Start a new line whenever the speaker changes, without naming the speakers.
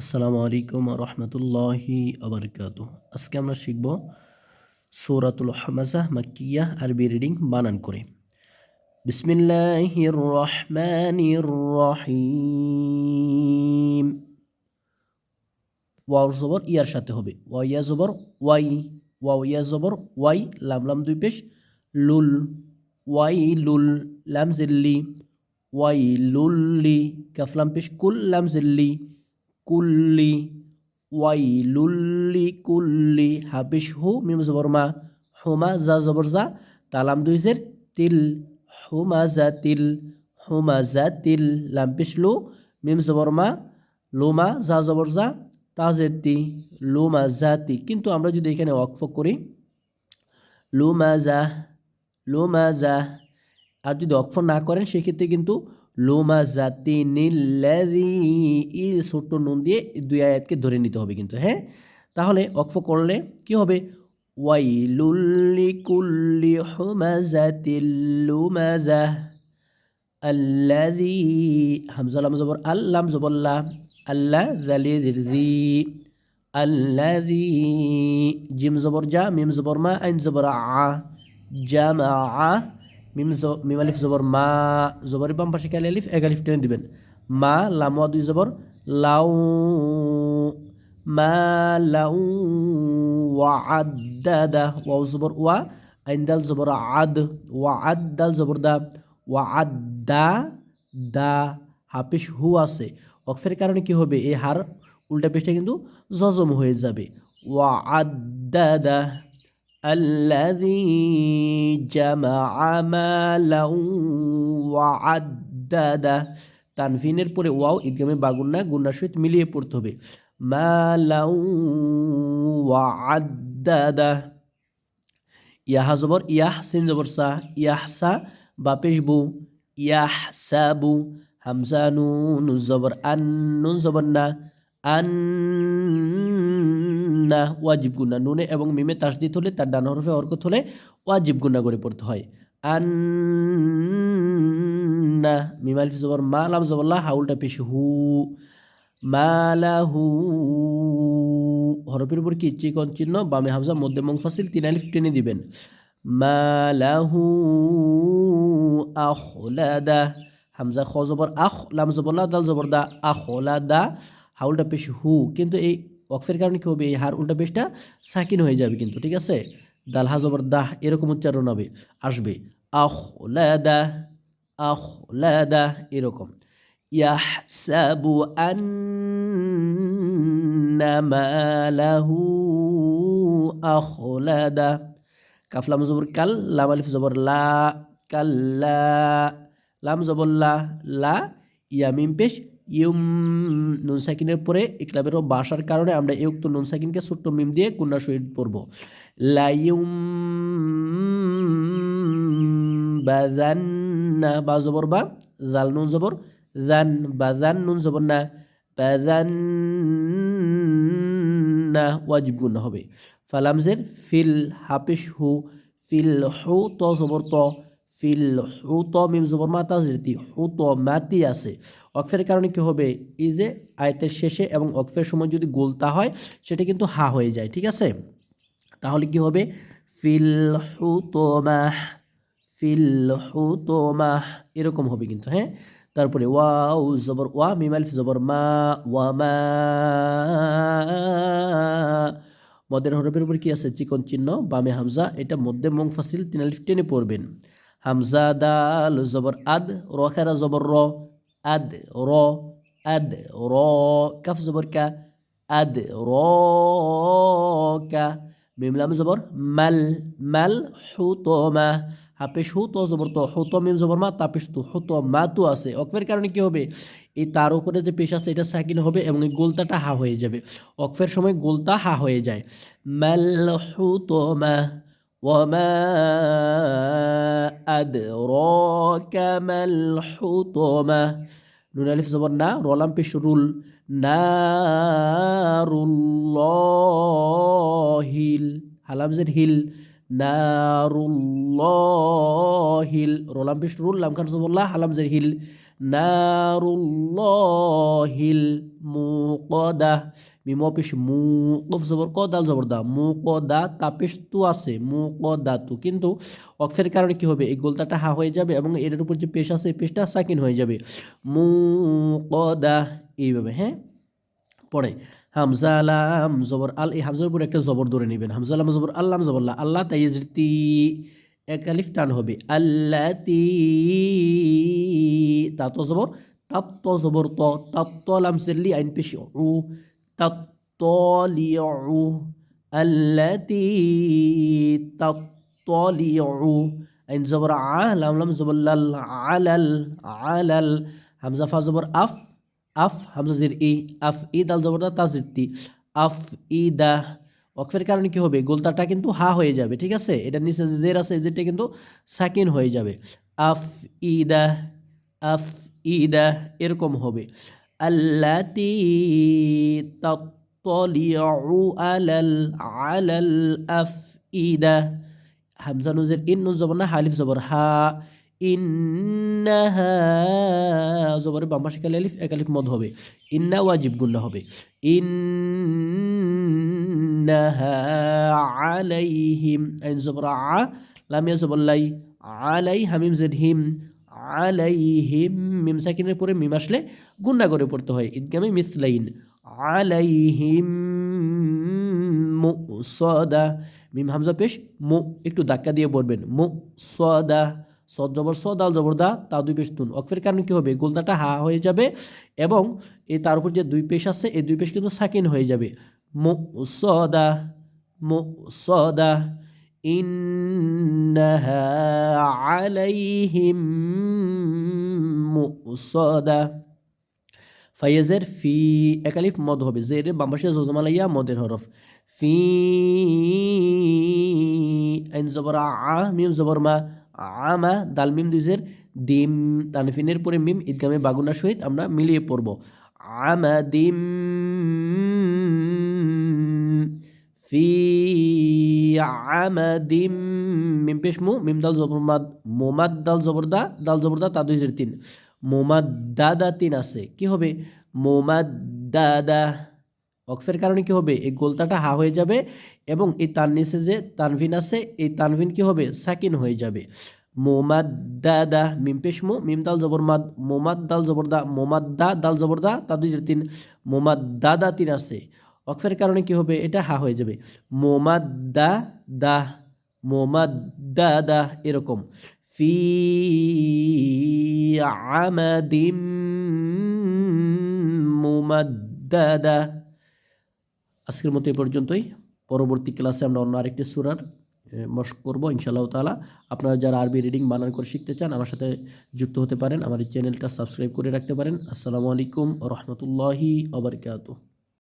আসসালামু আলাইকুম রহমতুল্লাহি আবরকাত আজকে আমরা শিখব সৌরাতুল হামাজা মাকিয়া আরবি রিডিং বানান করে। বিসমিল্লাহির রহমানির রহিম। ওয়াও জবর ইয়ার সাথে হবে। ওয়া ইয়া জবর ওয়াই। ওয়াও ইয়া জবর ওয়াই। লাম লাম দুই পেশ। লুল। ওয়াই লুল। লাম জিল্লি। ওয়াই লুল্লি। কাফলাম পেশ কুল লাম জিল্লি। কুল্লি, ওয়াইলুল্লি কুল্লি হাবিস হু, মিম জবর মা, হুমা জা জবর জা, তালাম দুইজের তিল, হুমা জা তিল, হুমা জা তিল লাম্পিস লু, মিম জবর মা লোমা জা জবর জা তাজের তি লোমা জাতি কিন্তু আমরা যদি এখানে ওয়াকফ করি লোমা জা লোমা জা, আর যদি অক্ষ না করেন, সেক্ষেত্রে কিন্তু লোমা জাতি নীল্লাদি ই ছোট্ট নুন দিয়ে দুই আয়াতকে ধরে নিতে হবে কিন্তু হ্যাঁ? তাহলে অক্ফ করলে কি হবে? ওয়াইলুল্লি কুল্লি হুমাজাতিল লুমাজা আল্লাযী হামজা লাম জবর আল্লাম জবল্লা আল্লাহ জালি জি আল্লাযী জিম জবর জা মিম জবর মা আইন জবর আ জামা মিম আলিফ জবর মা, জবরের বাম পাশে কালি আলিফ, এক আলিফ টেনে দিবেন। মা লামোয়া দুই জবর, লাউ, মা, লাউ, ওয়া আদাদা ওয়াও জবর, ওয়া, আইন দাল জবর, আদ, ওয়া, আদ, দাল জবর, দা, ওয়া, আদা, দা হাফিস, হু আছে। অক্ষের কারণে কি হবে? এই হার উল্টা পেশটা কিন্তু জজম হয়ে যাবে। ওয়া আদাদা الذي جمع مالا وعدده তানফিনের পরে ওয়াও ঈদগামে বাগুন্না গুন্নার সহিত মিলিয়ে পড়তে হবে মালাউ ওয়াদ্দাদা ইয়াহা জবর ইয়াহ সিন জবর সা ইয়াহসা বাপেশ বু ইয়াহসাবু হামজা নুন জবর আন নুন জবর না আন না ওয়াজিব গুন্না, নুনে এবং মিমে তাসদিত হলে তার ডান হরফে হরকত হলে ওয়াজিব গুন্না করে পড়তে হয়। আন না মিম আলিফ জবর, মা লাম জবল্লা হাউলটা পেশি হু। মালাহু হরফের উপর কি চিকন চিহ্ন? বামে হামজা, মধ্যে মংফাসিল তিন আলিফ টেনে দিবেন। মালাহু আখলাদা হামজা, খ জবর, আখ, লাম জবল্লা দাল জবর, দা আখলাদা হাউলটা পেশ হু। কিন্তু এই ওয়াকফের কারণে কী হবে? এই হার উল্টা পেশটা সাকিন হয়ে যাবে কিন্তু, ঠিক আছে? দাল হাজবর দাহ, এরকম উচ্চারণ হবে, আসবে। আহ লাদা আহ লাদা এরকম। ইয়াহসাবু আন্না মালাহু আখলাদা। কাফলাম জবর কাল, লাম আলিফ জবর লা, কাল্লা। লাম জবর লা লা ইয়ামিম পেশ ইউম নুন সাকিনের পরে ইকলাবের বাসার কারণে আমরা এই উক্ত নুন সাকিনকে ছোট্ট মিম দিয়ে কন্যা শহীদ পড়ব। লাইউম বাজান্না বা জবর বা জাল নুন জবর জান বাজান নুন জবর না বাজান না ওয়াজিব গুণ হবে। ফালামজের ফিল হাফিস হু, ফিল হু ত জবর ত ফিল হুত মিম জবর মাতা যেটি হুত মাতি আছে। অক্ফের কারণে কি হবে? যে আয়তের শেষে এবং অক্ফের সময় যদি গোলতা হয়, সেটা কিন্তু হা হয়ে যায়, ঠিক আছে? তাহলে কি হবে? ফিল হুতমাহ ফিল হুতমাহ এরকম হবে কিন্তু হ্যাঁ? তারপরে ওয়াও জবর, ওয়া মিমাল জবর, মা, ওয়া মা, মদের হরফের উপর কি আছে? চিকন চিহ্ন, বামে হামজা, এটা মধ্যে মং ফাসিল তিন আলিফ টেনে পড়বেন। হামজা দাল জবর আদ, র খেরা জবর র, আদ র আদ র, কাফ জবর কা, আদ র কা মিমলাম জবর মাল মাল হুতমা, হাফেশ হুত জবর তো, হুত মিম জবর মা, তাপেশ তু, হুত মা তু আছে। অকফের কারণে কি হবে? এই তার উপরে যে পেশ আছে, এটা সাকিন হবে এবং এই গোলতাটা হা হয়ে যাবে। অকফের সময় গোলতা হা হয়ে যায়। মাল হুতমা وما أدراك ما الحطمة নুন আলিফ জবর না রলাম পেশ রুল নারুল্লাহিল হালামজের হিল নারুল্লাহিল রলাম পেশ রুল লাম খান জবরল্লাহ হালামজের হিল নারুল্লাহিল মুকদা মিম মু কফ জবর ক দাল জবর দা মু ক দা তা পেশ তু আছে মু ক দা তু কিন্তু অক্ষের কারণে কি হবে এই গোলতাটা হা হয়ে যাবে এবং এটার উপর যে পেশ আছে এই পেশটা সাকিন হয়ে যাবে মু ক দা এইভাবে হ্যাঁ পড়ে হামজা আলাম জবর আল এই হামজার উপর একটা জবর ধরে নেবেন হামজা আলাম জবর আল্লাম জবরল্লা আল্লাহ তাই তি এক আলিফ টান হবে আল্লাতি তা তো জবর তাত্ত জবর ত তাত্ত লাম সেরলি আইন পেশি উ তাত্তলিউ আল্লাতি তাত্তলিউ। আইন জবর আ লাম লাম, জবর লাল, আলাল আলাল। হামজা, ফা, জবর আফ আফ, হামজা, জির, ই, আফ, ই, দাল, জবর তাজির তি আফ, ই, দা। অক্ষের কারণে কি হবে? গোলতাটা কিন্তু হা হয়ে যাবে, ঠিক আছে? এটা নিচে যে জের আছে যেটা কিন্তু সাকিন হয়ে যাবে। আফ ইদা আফ ইদা এরকম হবে। আলাল আলাল আফ ইদা হামজা নুজের ইন নুন জবর না হালিফ জবর হা ইন্নাহা জবরে বাম পাশে কালে আলিফ এক আলিফ মদ হবে. ইন্না ওয়াজিব গুল্লা হবে. ইন্নাহা আলাইহিম আইন জবর আ লামিয়া জবর লাই আলাই হামিম জেদ হিম আলাইহিম মিম সাকিনের পরে মিম আসলে গুন্ডা করে পড়তে হয়। ঈদগামে মিসলাইন আলাইহিম মুসদা। মিম হামজা পেশ মু, একটু ধাক্কা দিয়ে পড়বেন। মু সদা সদ জবর স দাল জবর, দা, তা দুই পেশ তুন। অক্ষের কারণে কী হবে? গোলদাটা হা হয়ে যাবে এবং এই তার উপর যে দুই পেশ আছে, এই দুই পেশ কিন্তু সাকিন হয়ে যাবে। মু সদা মু সদা ইন্নাহা আলাইহিম মুসদা। ফাইয়াজের ফি একালিফ মদ হবে। জের বামপাশে জজমালাইয়া মদের হরফ। ফি, আইন জবর আ, মিম জবর মা আমা দাল, মিম দুইজের ডিম তানফিনের পরে মিম, ঈদগামে বাগুনার সহিত আমরা মিলিয়ে পড়ব। আমা দিম, ফি আমাদিম মিম পেশ মু, মিম দাল জবর মাদ মোমাদ, দাল জবরদা দাল জবরদা তা দুই তিন। মোমাদ দাদা তিন আছে। কি হবে? মোমাদ দাদা অক্ফের কারণে কি হবে? এই গোলতাটা হা হয়ে যাবে এবং এই তার নিচে যে তানভিন আছে, এই তানভিন কি হবে? সাকিন হয়ে যাবে। মোমাদ দাদা মিম পেশ মু মিম দাল জবর মাদ, মোমাদ দাল জবরদা মোমাদ দা দাল জবরদা তা দুই তিন মোমাদ দাদা তিন আছে। অক্ফের কারণে কি হবে? এটা হা হয়ে যাবে। মোমাদ দা দা মোমাদ দা দা এরকম। ফি আমাদিম মুমাদ্দাদা আজকের মতো এ পর্যন্তই। পরবর্তী ক্লাসে আমরা অন্য আরেকটি সুরার মস্ক করব, ইনশাআল্লাহ তালা আপনারা যারা আরবি রিডিং বানান করে শিখতে চান, আমার সাথে যুক্ত হতে পারেন। আমার চ্যানেলটা সাবস্ক্রাইব করে রাখতে পারেন। আসসালামু আলাইকুম রহমতুল্লাহি আবরকাত